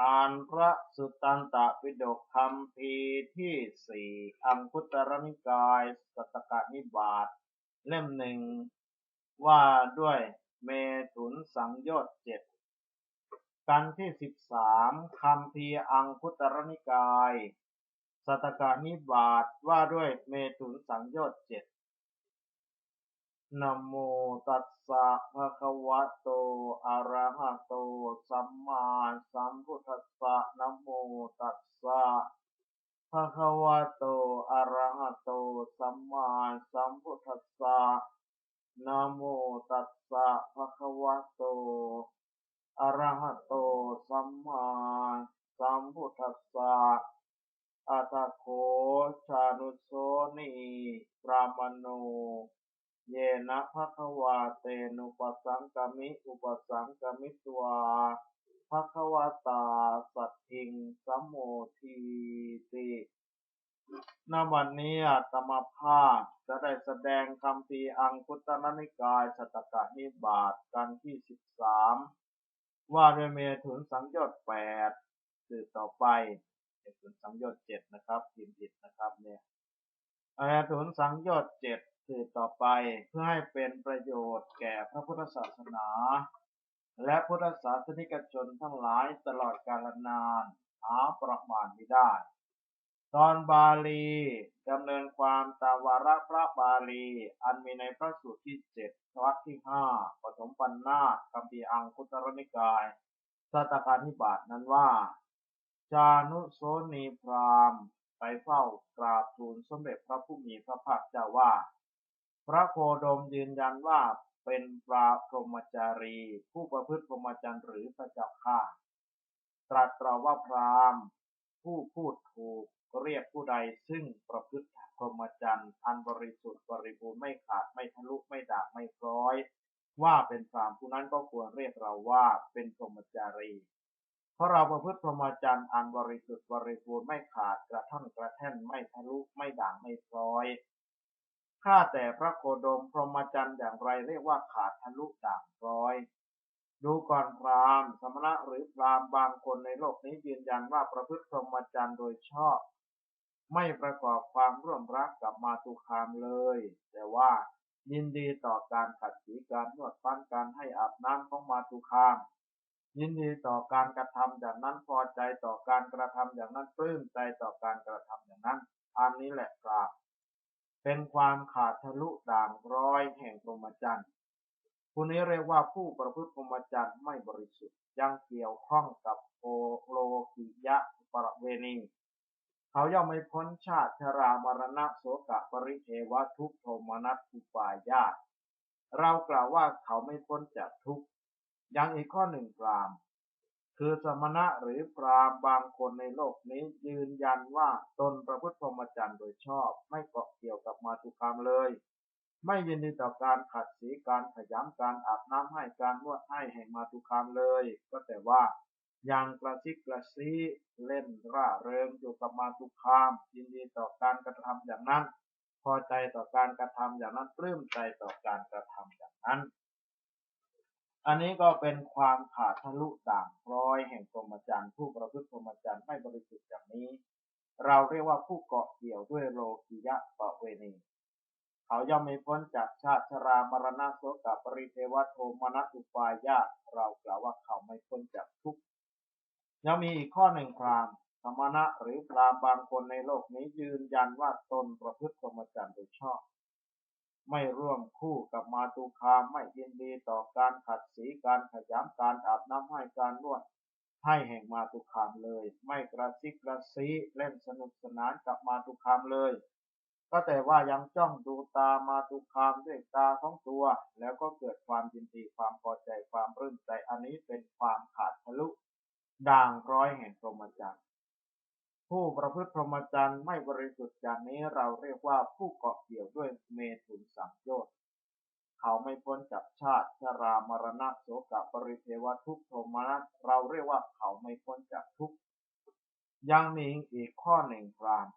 อ่านพระสุตตันตปิฎกคำพีที่สี่อังคุตรนิกายสัตตกนิบาตเล่มหนึ่งว่าด้วยเมถุนสังโยชน์เจ็ดกันที่สิบสามคำพีอังคุตรนิกายสัตตกนิบาตว่าด้วยเมถุนสังโยชน์เจ็ด นะโมตัสสะภะคะวะโต อะระหะโต สัมมาสัมพุทธัสสะนะโมตัสสะภะคะวะโต อะระหะโต สัมมาสัมพุทธัสสะนะโมตัสสะภะคะวะโต อะระหะโต สัมมาสัมพุทธัสสะอะตะโขชานุโสนีปรามโน เยนะภะคะวาเตนุปสังกามิอุปสังกามิตวาภะคะวตาสัตถิงสัมโมทีติณวันนี้อาตมาภาพจะได้แสดงคำพีอังคุตรนิกายสตตกนิบาตกันที่สิบสามว่าด้วยเมถุนสังยชน์แปดสืบต่อไปเมถุนสังยชน์เจ็ดนะครับพิมพ์ผิดนะครับเนี่ยเมถุนสังยชน์เจ็ด สืบต่อไปเพื่อให้เป็นประโยชน์แก่พระพุทธศาสนา และพุทธศาสนิกชนทั้งหลายตลอดกาลนานหาประมาณไม่ได้ ตอนบาลีดำเนินความตามวาระพระบาลี อันมีในพระสูตรที่เจ็ดวักที่ห้าปฐมปัญนาตคำพีอังคุตรนิกายสัตการนิบาตนั้นว่า จานุโสนีพรามไปเฝ้ากราบทูลสมเด็จพระผู้มีพระภาคเจ้าว่า พระโคดมยืนยันว่าเป็นปราพรหมจารี ผู้ประพฤติพรหมจรรย์หรือพระเจ้าข้าตรัสตรว่าพรามผู้พูดถูกเรียกผู้ใดซึ่งประพฤติพรหมจรรย์อันบริสุทธิ์บริบูรณ์ไม่ขาดไม่ทะลุไม่ด่างไม่พร้อย ว่าเป็นพรามผู้นั้นก็ควรเรียกเราว่าเป็นพรหมจารี เพราะเราประพฤติพรหมจรรย์อันบริสุทธิ์บริบูรณ์ไม่ขาดกระท่อนกระแท่นไม่ทะลุไม่ด่างไม่พร้อย ข้าแต่พระโคดมพรหมจรรย์อย่างไรเรียกว่าขาดทะลุด่างร้อย ดูก่อนพรามสมณะหรือพรามบางคนในโลกนี้ยืนยันว่าประพฤติพรหมจรรย์โดยชอบ ไม่ประกอบความร่วมรักกับมาตุคามเลย แต่ว่ายินดีต่อการขัดสีการนวดฟันการให้อาบน้ำของมาตุคาม ยินดีต่อการกระทำอย่างนั้นพอใจต่อการกระทำอย่างนั้นปลื้มใจต่อการกระทำอย่างนั้น อันนี้แหละพราหม เป็นความขาดทะลุด่างร้อยแห่งพรหมจรรย์ผู้นี้เรียกว่าผู้ประพฤติพรหมจรรย์ไม่บริสุทธิ์ยังเกี่ยวข้องกับโอโลกิยะประเวณีเขาย่อมไม่พ้นชาติชรามรณะโสกะปริเทวทุกโทมนัสอุปายาตเรากล่าวว่าเขาไม่พ้นจากทุกยังอีกข้อหนึ่งกลาม คือสมณะหรือพราหมณ์บางคนในโลกนี้ยืนยันว่าตนประพฤติพรหมจรรย์โดยชอบ ไม่เกาะเกี่ยวกับมาตุคามเลย ไม่ยินดีต่อการขัดสีการขยำการอาบน้ำให้การนวดให้แห่งมาตุคามเลย ก็แต่ว่ายังกระซิกกระซีเล่นร่าเริงอยู่กับมาตุคาม ยินดีต่อการกระทำอย่างนั้น พอใจต่อการกระทำอย่างนั้นปลื้มใจต่อการกระทำอย่างนั้น อันนี้ก็เป็นความขาดทะลุด่างพร้อยแห่งพรหมจรรย์ผู้ประพฤติพรหมจรรย์ไม่บริสุทธิ์อย่างนี้ เราเรียกว่าผู้เกาะเกี่ยวด้วยโลกิยะปะเวณีเขาย่อมไม่พ้นจากชาติชรามรณะโสกปริเทวโทมนัสอุปายาเรากล่าวว่าเขาไม่พ้นจากทุกข์ยังมีอีกข้อหนึ่งพรามสมณะหรือพรามบางคนในโลกนี้ยืนยันว่าตนประพฤติพรหมจรรย์โดยชอบ ไม่ร่วมคู่กับมาตุคามไม่ยินดีต่อการขัดสีการขยำการอาบน้ำให้การนวดให้แห่งมาตุคามเลย ไม่กระซิกกระซีเล่นสนุกสนานกับมาตุคามเลย ก็แต่ว่ายังจ้องดูตามาตุคามด้วยตาของตัว แล้วก็เกิดความยินดีความพอใจความรื่นใจอันนี้เป็นความขาดทะลุด่างร้อยแห่งพรหมจรรย์ ผู้ประพฤติพรหมจรรย์ไม่บริสุทธิ์อย่างนี้เราเรียกว่าผู้เกาะเกี่ยวด้วยเมถุนสังโยชน์เขาไม่พ้นจากชาติชรามรณะโสกปริเทวทุกโทมนัสเราเรียกว่าเขาไม่พ้นจากทุกยังมีอีกข้อหนึ่งพราม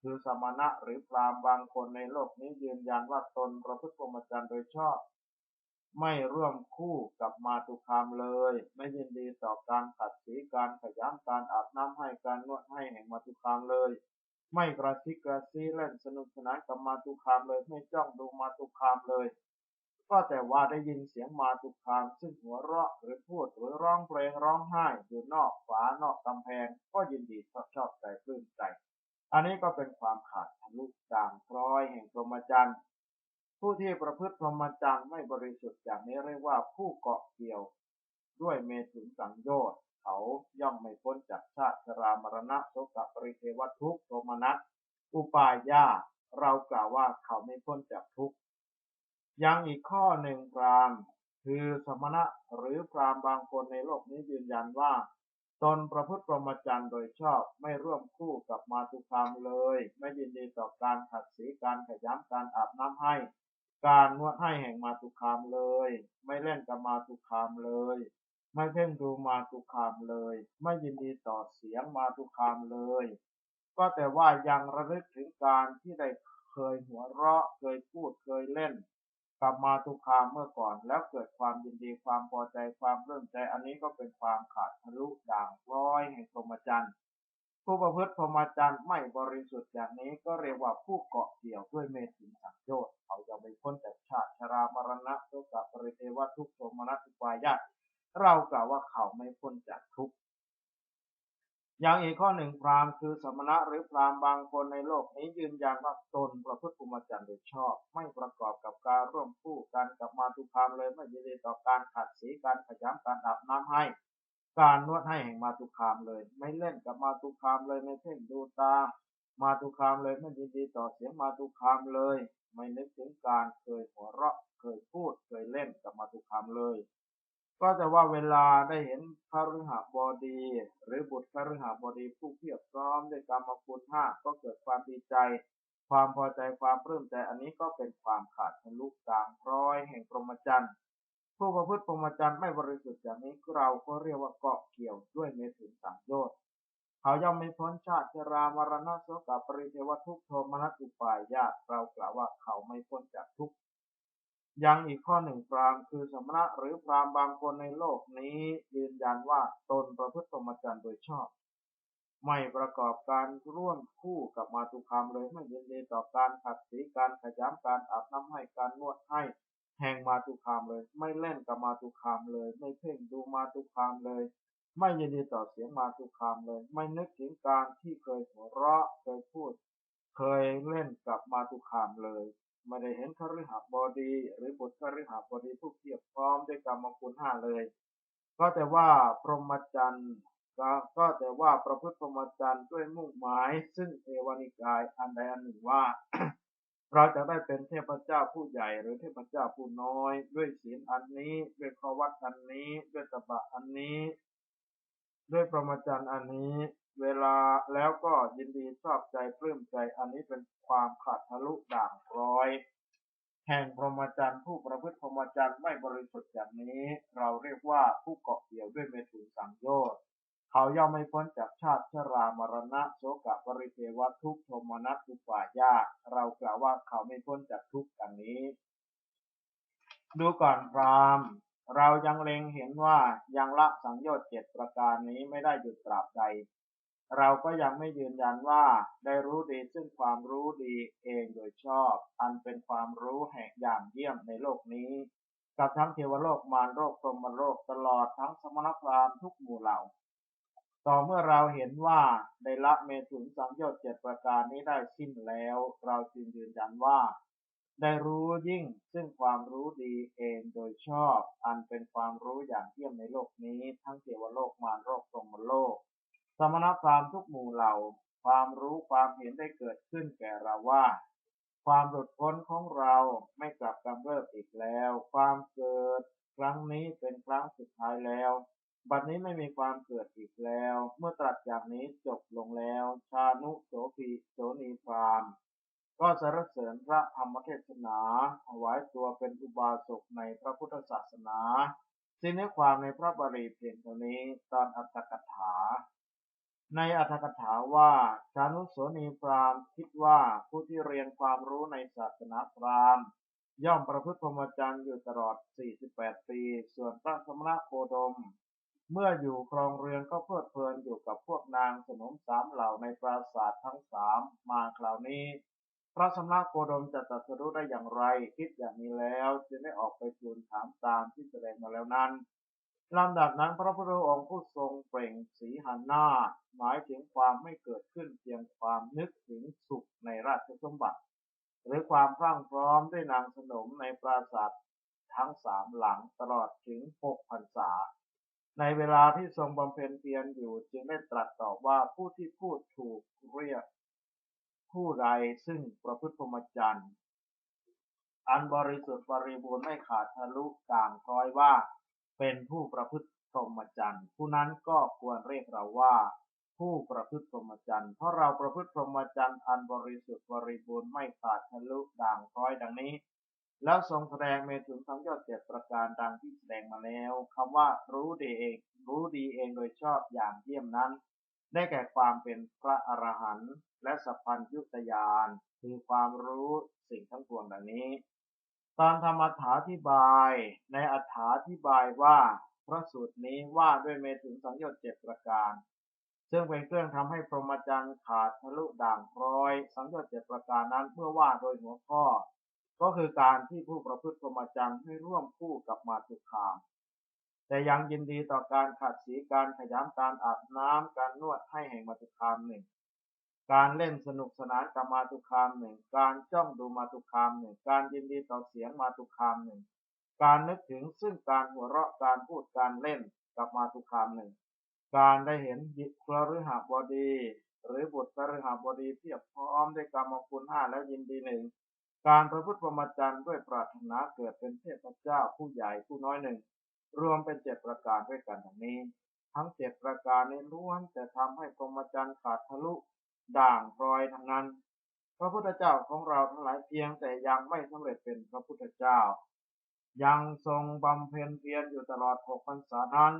คือสมณะหรือพรามบางคนในโลกนี้ยืนยันว่าตนประพฤติพรหมจรรย์โดยชอบ ไม่ร่วมคู่กับมาตุคามเลย ไม่ยินดีต่อการขัดสีการขย้ำการอาบน้ำให้การนวดให้แห่งมาตุคามเลย ไม่กระซิกกระซีเล่นสนุกสนานกับมาตุคามเลยไม่จ้องดูมาตุคามเลย ก็แต่ว่าได้ยินเสียงมาตุคาม ซึ่งหัวเราะหรือพูดหรือร้องเพลงร้องไห้อยู่นอกฝานอกกำแพง ก็ยินดีชอบชอบใจปลื้มใจ อันนี้ก็เป็นความขาดทะลุด่างพร้อยแห่งพรหมจรรย์ ผู้ที่ประพฤติพรหมจรรย์ไม่บริสุทธิ์อย่างนี้เรียกว่าผู้เกาะเกี่ยว ด้วยเมถุนสังโยชน์เขาย่อมไม่พ้นจากชาติชรามรณะโสกปริเทวทุกโทมนัสอุปายาเรากล่าวว่าเขาไม่พ้นจากทุกยังอีกข้อหนึ่งพรามคือสมณะหรือพรามบางคนในโลกนี้ยืนยันว่าตนประพฤติพรหมจรรย์โดยชอบไม่ร่วมคู่กับมาตุคามเลย ไม่ยินดีต่อการขัดสีการขย้ำการอาบน้ำให้ การนวดให้แห่งมาตุคามเลย ไม่เล่นกับมาตุคามเลย ไม่เพ่งดูมาตุคามเลย ไม่ยินดีต่อเสียงมาตุคามเลย ก็แต่ว่ายังระลึกถึงการที่ได้เคยหัวเราะเคยพูดเคยเล่นกับมาตุคามเมื่อก่อน แล้วเกิดความยินดีความพอใจความเริ่มใจ อันนี้ก็เป็นความขาดทะลุด่างร้อยแห่งพรหมจรรย์ ผู้ประพฤติพรหมจรรย์ไม่บริสุทธิ์อย่างนี้ก็เรียกว่าผู้เกาะเกี่ยวด้วยเมถุนสังโยชน์เขาจะไม่พ้นจากชาติชรามรณะโสกปริเทวทุกข์โทมนัสอุปายาตเรากล่าวว่าเขาไม่พ้นจากทุกข์อย่างอีกข้อหนึ่งพราหมณ์คือสมณะหรือพราหมณ์บางคนในโลกนี้ยืนยันว่าตนประพฤติพรหมจรรย์โดยชอบ ไม่ประกอบกับการร่วมคู่กันกับมาตุคามเลยไม่ยินดีต่อการขัดสีการขย้ำการอาบน้ำให้ การนวดให้แห่งมาตุคามเลย ไม่เล่นกับมาตุคามเลยไม่เพ่งดูตา มาตุคามเลยไม่ยินดีต่อเสียงมาตุคามเลย ไม่นึกถึงการเคยหัวเราะเคยพูดเคยเล่นกับมาตุคามเลย ก็แต่ว่าเวลาได้เห็นพระฤหบดี หรือบุตรพระฤหบดีผู้เพียบพร้อมด้วยกรรมคุณห้าก็เกิดความดีใจ ความพอใจความปลื้มใจอันนี้ก็เป็นความขาดทะลุด่างร้อยแห่งพรหมจรรย์ ผู้ประพฤติพรมจรรย์ไม่บริสุทธิ์อย่างนี้เราก็เรียกว่าเกาะเกี่ยวด้วยเมถุนสังโยชน์เขาย่อมไม่พ้นชาติชรามรณะโสกปริเทวทุกโทมนัสอุปายาตเรากล่าวว่าเขาไม่พ้นจากทุกยังอีกข้อหนึ่งพรามคือสมณะหรือพรามบางคนในโลกนี้ยืนยันว่าตนประพฤติพรหมจรรย์โดยชอบ ไม่ประกอบการร่วมคู่กับมาตุคามเลยไม่ยินดีต่อการขัดสีการขย้ำการอาบน้ำให้การนวดให้ แห่งมาตุคามเลย ไม่เล่นกับมาตุคามเลย ไม่เพ่งดูมาตุคามเลย ไม่ยินดีต่อเสียงมาตุคามเลย ไม่นึกถึงการที่เคยหัวเราะเคยพูด เคยเล่นกับมาตุคามเลยไม่ได้เห็นคฤหบดี หรือบุตรคฤหบดีผู้เพียบพร้อมด้วยกรรมคุณห้าเลย ก็แต่ว่าพรหมจรรย์ก็ก็แต่ว่าประพฤติพรหมจรรย์ด้วยมุ่งหมาย ซึ่งเทวานิกายอันใดอันหนึ่งว่า เราจะได้เป็นเทพเจ้าผู้ใหญ่หรือเทพเจ้าผู้น้อย ด้วยศีลอันนี้ ด้วยข้อวัดอันนี้ ด้วยตบะอันนี้ ด้วยพรหมจรรย์อันนี้ เวลาแล้วก็ยินดีชอบใจปลื้มใจอันนี้เป็นความขาดทะลุด่างพร้อย แห่งพรหมจรรย์ผู้ประพฤติพรหมจรรย์ไม่บริสุทธิ์อย่างนี้ เราเรียกว่าผู้เกาะเกี่ยวด้วยเมถุนสังโยชน์ เขาย่อมไม่พ้นจากชาติชรามรณะโสกปริเทวทุกโทมนัสอุปายาตเรากล่าวว่าเขาไม่พ้นจากทุกข์อย่างนี้ ดูก่อนพรามเรายังเล็งเห็นว่ายังละสังโยชน์เจ็ดประการนี้ไม่ได้หยุดตราบใด เราก็ยังไม่ยืนยันว่าได้รู้ดีซึ่งความรู้ดีเองโดยชอบ อันเป็นความรู้แห่งอย่างเยี่ยมในโลกนี้กับทั้งเทวโลกมารโลกพรหมโลกตลอดทั้งสมณพราหมณ์ทุกหมู่เหล่า ต่อเมื่อเราเห็นว่าได้ละเมถุนสังโยชน์เจ็ดประการนี้ได้สิ้นแล้ว เราจึงยืนยันว่า ได้รู้ยิ่งซึ่งความรู้ดีเองโดยชอบ อันเป็นความรู้อย่างเยี่ยมในโลกนี้ ทั้งเทวโลกมารโลกพรหมโลก สมณพราหมณ์ทุกหมู่เหล่า ความรู้ความเห็นได้เกิดขึ้นแก่เราว่า ความหลุดพ้นของเราไม่กลับกำเริบอีกแล้ว ความเกิดครั้งนี้เป็นครั้งสุดท้ายแล้ว บัดนี้ไม่มีความเกิดอีกแล้ว เมื่อตรัสอย่างนี้จบลงแล้ว ชานุโสภีโสนีพรามก็สรรเสริญพระธรรมเทศนาถวายตัวเป็นอุบาสกในพระพุทธศาสนาสิ้นเนื้อความในพระบาลีเพียงเท่านี้ตอนอัตถกถา ในอัตถกถาว่า ชานุโสนีพรามคิดว่าผู้ที่เรียนความรู้ในศาสนาพราหมณ์ย่อมประพฤติพรหมจรรย์อยู่ตลอด 48 ปี ส่วนพระสมณโคดม เมื่ออยู่ครองเรือนก็เพลิดเพลินอยู่กับพวกนางสนมสามเหล่าในปราสาททั้งสามมาคราวนี้ พระสมณโคดมจะตรัสรู้ได้อย่างไร คิดอย่างนี้แล้วจึงได้ออกไปทูลถามตามที่แสดงมาแล้วนั้นลำดับนั้นพระพุทธองค์ผู้ทรงเปล่งสีหันหน้า หมายถึงความไม่เกิดขึ้นเพียงความนึกถึงสุขในราชสมบัติ หรือความพรั่งพร้อมด้วยนางสนมในปราสาททั้งสามหลังตลอดถึงหกพรรษา ในเวลาที่ทรงบำเพ็ญเพียรอยู่จึงได้ตรัสตอบว่าผู้ที่พูดถูกเรียกผู้ใดซึ่งประพฤติพรหมจรรย์อันบริสุทธิ์บริบูรณ์ไม่ขาดทะลุกลางคอยว่าเป็นผู้ประพฤติพรหมจรรย์ผู้นั้นก็ควรเรียกเราว่า ผู้ประพฤติพรหมจรรย์เพราะเราประพฤติพรหมจรรย์อันบริสุทธิ์บริบูรณ์ไม่ขาดทะลุด่างพร้อยดังนี้ แล้วทรงแสดงเมตุนทั้งยอดเจ็ดประการดังที่แสดงมาแล้วคำว่ารู้ดีเอง รู้ดีเองโดยชอบอย่างเยี่ยมนั้น ได้แก่ความเป็นพระอรหันต์และสัพพัญญุตยานคือความรู้สิ่งทั้งปวงดังนี้ตอนธรรมถาธิบาย ในอัฏฐาธิบายว่าพระสูตรนี้ว่าด้วยเมถุนสังโยชน์เจ็ดประการ ซึ่งเป็นเครื่องทำให้พรหมจรรย์ขาดทะลุด่างพร้อย สังโยชน์เจ็ดประการนั้นเมื่อว่าโดยหัวข้อ ก็คือการที่ผู้ประพฤติพรหมจรรย์ให้ร่วมคู่กับมาตุคาม แต่ยังยินดีต่อการขัดสีการขยำการอาบน้ำการนวดให้แห่งมาตุคามหนึ่งการเล่นสนุกสนานกับมาตุคามหนึ่งการจ้องดูมาตุคามหนึ่งการยินดีต่อเสียงมาตุคามหนึ่งการนึกถึงซึ่งการหัวเราะการพูดการเล่นกับมาตุคามหนึ่งการได้เห็นยิครฤหบดี หรือบุตรคฤหบดีเพียบพร้อมด้วยกรรมคุณห้าแล้วยินดีหนึ่ง การประพฤติพรหมจรรย์ด้วยปรารถนาเกิดเป็นเทพเจ้าผู้ใหญ่ผู้น้อยหนึ่ง รวมเป็นเจ็ดประการด้วยกันดังนี้ ทั้งเจ็ดประการนี้ล้วนแต่ทำให้พรหมจรรย์ขาดทะลุด่างรอยทั้งนั้น พระพุทธเจ้าของเราทั้งหลายเพียงแต่ยังไม่สำเร็จเป็นพระพุทธเจ้า ยังทรงบำเพ็ญเพียรอยู่ตลอดหกพรรษานั้น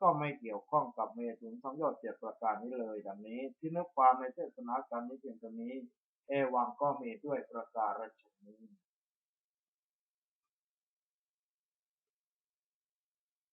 ก็ไม่เกี่ยวข้องกับเมตุนสังโยชน์เจ็ดประการนี้เลยดังนี้ ที่นึกความในเทศนาการนี้เพียงเท่นี้ เอวังก็มีด้วยประการฉนี้